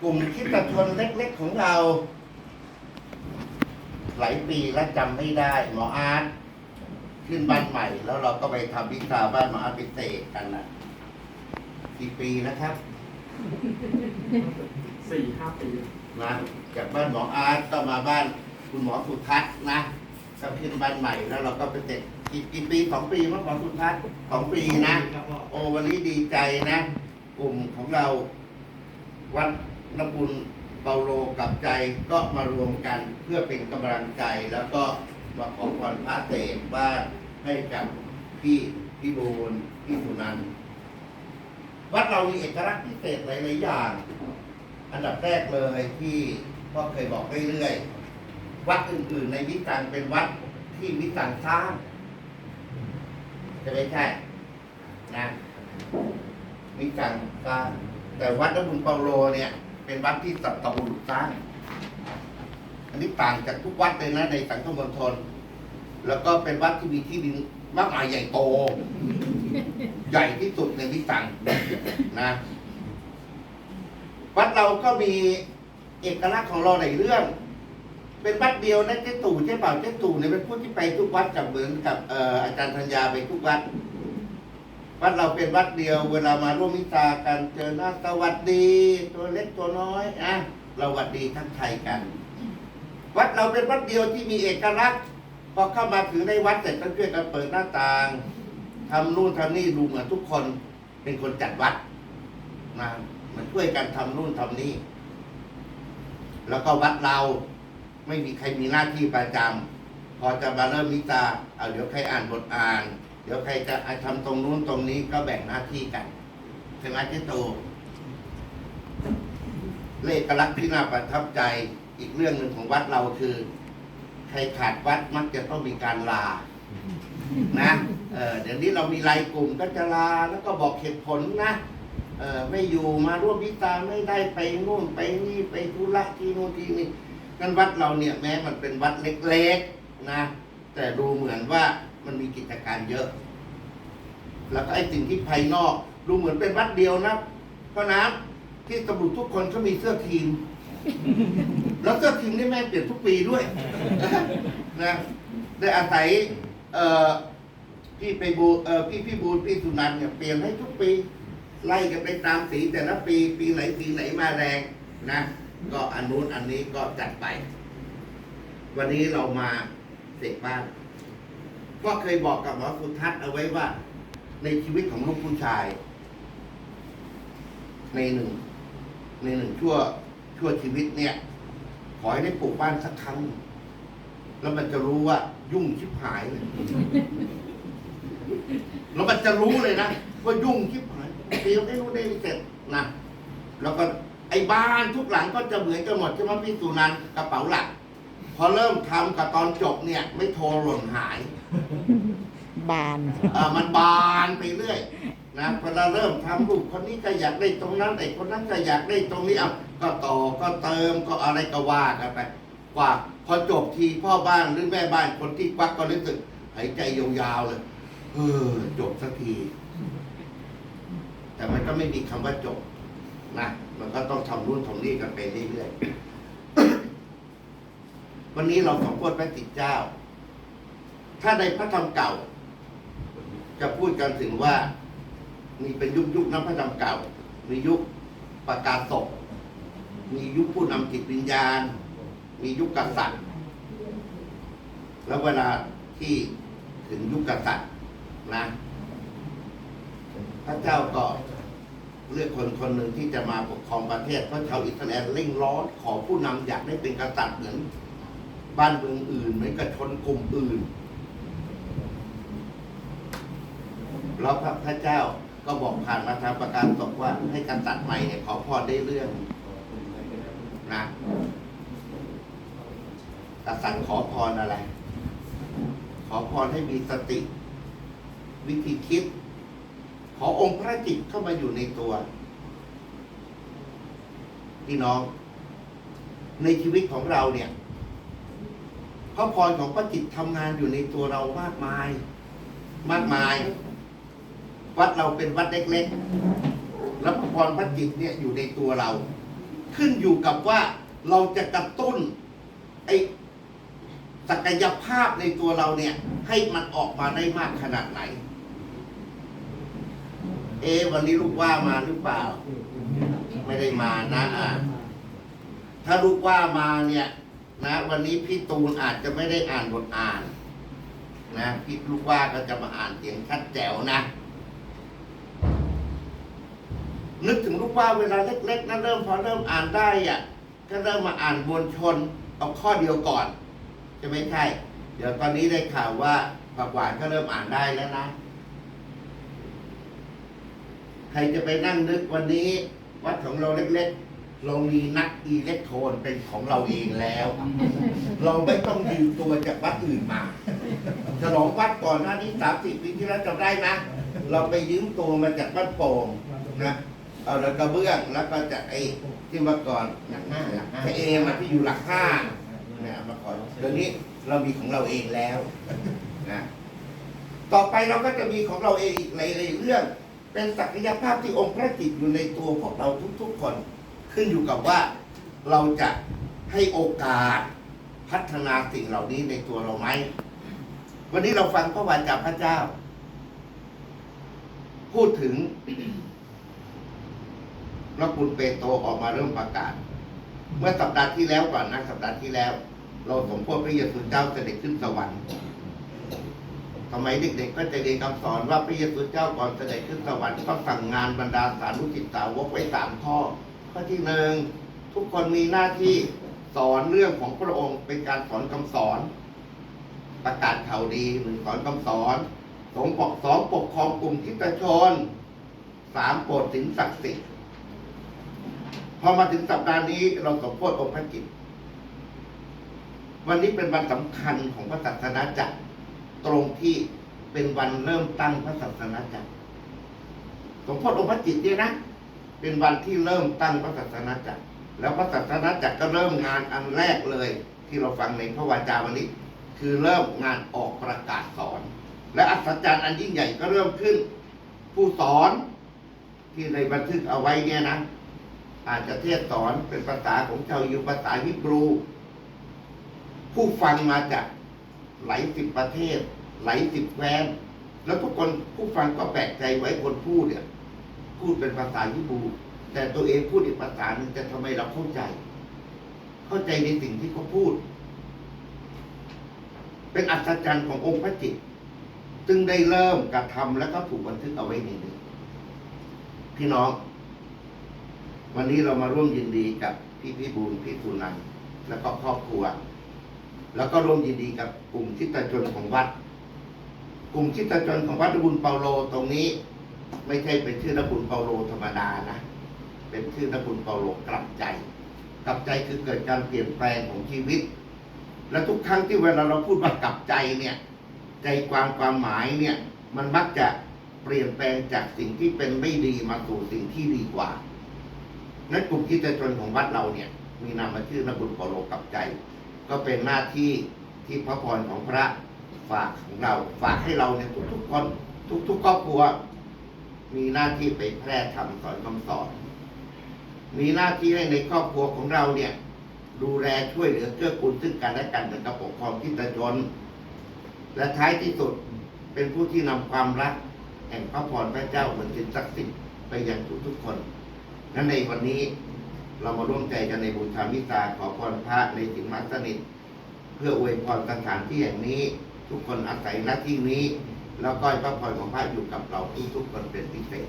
กลุ่มคริดตชนเล็กๆของเรา หลายปีแล้วจำไม่ได้ หมออาร์ตขึ้นบ้านใหม่ แล้วเราก็ไปทำวิชาบ้านหมออาร์ตพิเศษกันนะกี่ปีนะครับสี่ห้าปีนะจากบ้านหมออาร์ตก็มาบ้านคุณหมอสุทัศน์นะก็ขึ้นบ้านใหม่แล้วเราก็ไปเสร็จกี่กี่ปีสองปีมั้งหมอสุทัศน์สองปีนะ โอ้วันนี้ดีใจนะ กลุ่มของเราวัด นบุญเปาโลกับใจก็มารวมกันเพื่อเป็นกำลังใจแล้วก็มาขอพรพระเศษว่าให้กับพี่พี่บูลพี่สุนันวัดเรามีเอกลักษณ์พิเศษหลายๆอย่าง อันดับแรกเลยที่พ่อเคยบอกเรื่อยๆวัดอื่นๆในวิตังเป็นวัดที่วิตังสร้างจะไม่ใช่นะวิตังสร้างแต่วัดนบุญเปาโลเนี่ย เป็นวัดที่สัตบุรุษสร้าง อันนี้ต่างจากทุกวัดเลยนะในสังคมมณฑลแล้วก็เป็นวัดที่มีที่ดินมากมายใหญ่โต ใหญ่ที่สุดในวิตังนะ วัดเราก็มีเอกลักษณ์ของเราในเรื่อง เป็นวัดเดียวนะเจ๊ตู่เจ๊เป่าเจ๊ตู่เนี่ยเป็นผู้ที่ไปทุกวัดกับเหมือนกับอาจารย์ธัญญาไปทุกวัด วัดเราเป็นวัดเดียว เวลามาร่วมมิตากันเจอหน้าสวัสดี ตัวเล็กตัวน้อยอะเราวัดดีทั้งไทยกัน วัดเราเป็นวัดเดียวที่มีเอกลักษณ์พอเข้ามาถึงในวัดเสร็จก็ช่วยกันเปิดหน้าต่างทำนู่นทำนี่ดูเหมือนทุกคนเป็นคนจัดวัดนะมาช่วยกันทำนู่นทำนี่แล้วก็วัดเราไม่มีใครมีหน้าที่ประจำพอจะมาเริ่มมิตาเอาเดี๋ยวใครอ่านบทอ่าน เดี๋ยวใครจะทำตรงนู้นตรงนี้ก็แบ่งหน้าที่กันใช่ไหมเจ๊โตเลขลักษณ์ที่น่าประทับใจอีกเรื่องหนึ่งของวัดเราคือ ใครขาดวัดมักจะต้องมีการลา นะเออเดี๋ยวนี้เรามีรายกลุ่มก็จะลาแล้วก็บอกเหตุผลนะเออไม่อยู่มาร่วมพิธาไม่ได้ไปนู่นไปนี่ไปธุระที่นู่นที่นี่งั้นวัดเราเนี่ยแม้มันเป็นวัดเล็กๆนะ แต่ดูเหมือนว่า มันมีกิจการเยอะ แล้วก็ไอ้สิ่งที่ภายนอก ดูเหมือนเป็นวัดเดียวนะเพราะน้ำที่ตำรวจทุกคนเขามีเสื้อทีม แล้วเสื้อทีมนี่แม่งเปลี่ยนทุกปีด้วยนะได้อาศัยเอ่อพี่ไปบูเอ่อพี่พี่บูลพี่สุนันท์เนี่ยเปลี่ยนให้ทุกปี ไล่กันไปตามสีแต่ละปีปีไหนสีไหนมาแรงนะก็อันนู้นอันนี้ก็จัดไป วันนี้เรามาเสกบ้าน ก็เคยบอกกับหมอสุทัศน์เอาไว้ว่า ในชีวิตของลูกผู้ชาย ในหนึ่ง ในหนึ่งชั่วชั่วชีวิตเนี่ย ขอให้ได้ปลูกบ้านสักครั้ง แล้วมันจะรู้ว่ายุ่งชิบหายเลยแล้วมันจะรู้เลยนะว่ายุ่งชิบหายเตรียมได้รู้ได้เสร็จนะแล้วก็ไอ้บ้านทุกหลังก็จะเหมือนกันหมดใช่ไหมพี่สุนันกระเป๋าหลัก พอเริ่มทำกับตอนจบเนี่ย ไม่โทรหล่นหาย บานอ่ามันบานไปเรื่อยนะพอเราเริ่มทำลูกคนนี้ก็อยากได้ตรงนั้นไอ้คนนั้นก็อยากได้ตรงนี้เอาก็ต่อก็เติมก็อะไรก็ว่ากันไปกว่าพอจบทีพ่อบ้านหรือแม่บ้านคนที่ควักก็รู้สึกหายใจยาวๆเลยเออจบสักที แต่มันก็ไม่มีคำว่าจบนะมันก็ต้องทำรุ่นทำนี่กันไปเรื่อยๆ วันนี้เราสองคนพระติดเจ้า ถ้าในพระธรรมเก่า จะพูดกันถึงว่ามีเป็นยุคยุคน้ำพระธรรมเก่า มียุคประกาศศพมียุคผู้นำจิตวิญญาณ มียุคกษัตริย์ แล้วเวลาที่ถึงยุคกษัตริย์นะ พระเจ้าก็เลือกคนคนหนึ่งที่จะมาปกครองประเทศเพราะชาวอิสราเอลเร่งร้อนขอผู้นำอยากได้เป็นกษัตริย์เหมือน บ้านเมืองอื่นเหมือนกับชนกลุ่มอื่น แล้วพระพระเจ้าก็บอกผ่านมาทางประการตกว่าให้กษัตริย์ใหม่เนี่ยขอพรได้เรื่องนะกษัตริย์ขอพรอะไร ขอพรให้มีสติ วิธีคิด ขอองค์พระจิตเข้ามาอยู่ในตัว พี่น้อง ในชีวิตของเราเนี่ย พระพรของพระจิตทำงานอยู่ในตัวเรามากมาย มากมาย วัดเราเป็นวัดเล็กๆแล้วพระพรพระจิตเนี่ยอยู่ในตัวเรา ขึ้นอยู่กับว่าเราจะกระตุ้นไอศักยภาพในตัวเราเนี่ย ให้มันออกมาได้มากขนาดไหน เอ วันนี้ลูกว่ามาหรือเปล่า ไม่ได้มานะอะถ้าลูกว่ามาเนี่ย นะวันนี้พี่ตูนอาจจะไม่ได้อ่านบทอ่าน นะพี่ลูกว่าก็จะมาอ่านเสียงชัดแจ๋วนะ นึกถึงลูกว่าเวลาเล็กๆนะเริ่มพอเริ่มอ่านได้อะก็เริ่มมาอ่านมวลชนเอาข้อเดียวก่อนใช่ไหมใช่ เดี๋ยวตอนนี้ได้ข่าวว่าผักหวานก็เริ่มอ่านได้แล้วนะ ใครจะไปนั่งนึกวันนี้ วัดของเราเล็กๆ เรามีนักอิเล็กโทรนเป็นของเราเองแล้ว เราไม่ต้องยืมตัวจากวัดอื่นมา ฉลองวัดก่อนหน้านี้สามสิบปีที่แล้วจำได้นะ เราไปยืมตัวมาจากบ้านโป่งนะเอาแล้วกระเบื้องแล้วก็จากไอ้ที่เมื่อก่อนหลักห้าหลักห้าเอมาที่อยู่หลักห้าเนี่ยเอามาก่อนเดี๋ยวนี้เรามีของเราเองแล้วนะต่อไปเราก็จะมีของเราเองอีกหลายๆเรื่อง เป็นศักยภาพที่องค์พระจิตอยู่ในตัวพวกเราทุกๆคน ขึ้นอยู่กับว่าเราจะให้โอกาสพัฒนาสิ่งเหล่านี้ในตัวเราไหม วันนี้เราฟังพระวาจาพระเจ้า พูดถึงพระคุณเปโตรออกมาเริ่มประกาศ เมื่อสัปดาห์ที่แล้วก่อนนะสัปดาห์ที่แล้ว เราสมโพธิพระเยซูเจ้าเสด็จขึ้นสวรรค์ทำไมเด็กๆก็จะเรียนคำสอนว่าพระเยซูเจ้าก่อนเสด็จขึ้นสวรรค์ก็สั่งงานบรรดาสารุจิตสาวกไว้สามข้อ ข้อที่หนึ่งทุกคนมีหน้าที่สอนเรื่องของพระองค์เป็นการสอนคำสอน ประกาศข่าวดีหนึ่งสอนคำสอนสองปกสองปกครองกลุ่มคิดชนสามโปรดสินศักดิ์สิทธิ์พอมาถึงสัปดาห์นี้เราสมโพธิองค์พระกิตวันนี้เป็นวันสำคัญของพระศาสนาจักรตรงที่เป็นวันเริ่มตั้งพระศาสนาจักรสมโพธิองค์พระจิตเนี่ยนะ เป็นวันที่เริ่มตั้งพระศาสนาจักร แล้วพระศาสนาจักรก็เริ่มงานอันแรกเลย ที่เราฟังในพระวาจาวันนี้ คือเริ่มงานออกประกาศสอน และอัศจรรย์อันยิ่งใหญ่ก็เริ่มขึ้น ผู้สอนที่ในบันทึกเอาไว้เนี่ยนะ อาจจะเทศสอนเป็นภาษาของชาวยิวภาษาฮิบรู ผู้ฟังมาจากหลายสิบประเทศ หลายสิบแคว้นแล้วทุกคนผู้ฟังก็แปลกใจไว้คนพูดเนี่ย พูดเป็นภาษาฮิบรูแต่ตัวเองพูดอีกภาษาหนึ่งแต่ทำไมเราเข้าใจ เข้าใจในสิ่งที่เขาพูด เป็นอัศจรรย์ขององค์พระจิตซึ่งได้เริ่มกระทำแล้วก็ถูกบันทึกเอาไว้ในนี้พี่น้อง วันนี้เรามาร่วมยินดีกับพี่พี่บูลพี่สุนันแล้วก็ครอบครัว แล้วก็ร่วมยินดีกับกลุ่มคิดตชนของวัด กลุ่มคิดตชนของวัดบุญเปาโลตรงนี้ ไม่ใช่เป็นชื่อนบุญเปาโลธรรมดานะ เป็นชื่อนบุญเปาโลกลับใจ กลับใจคือเกิดการเปลี่ยนแปลงของชีวิต และทุกครั้งที่เวลาเราพูดว่ากลับใจเนี่ย ใจความความหมายเนี่ย มันมักจะเปลี่ยนแปลงจากสิ่งที่เป็นไม่ดีมาสู่สิ่งที่ดีกว่า นั้นกลุ่มคิดตชนของวัดเราเนี่ย มีนามชื่อนบุญเปาโลกลับใจ ก็เป็นหน้าที่ที่พระพรของพระฝากของเรา ฝากให้เราเนี่ยทุกๆคนทุกๆครอบครัว มีหน้าที่ไปแพร่ธรรมสอนคำสอน มีหน้าที่ให้ในครอบครัวของเราเนี่ย ดูแลช่วยเหลือเกื้อกูลซึ่งกันและกันในกระปกครองที่ตะจน และท้ายที่สุดเป็นผู้ที่นำความรัก แห่งพระพรพระเจ้าเหมือนสินศักดิ์สิทธิ์ไปยังทุกๆคน นั้นในวันนี้เรามาร่วมใจกันในบูชามิตาขอพรพระในสิ่งมัสนิทเพื่ออวยพรสถานที่แห่งนี้ ทุกคนอาศัยหน้าที่นี้ แล้วก็พระพรของพระอยู่กับเราทุกๆคนเป็นพิเศษ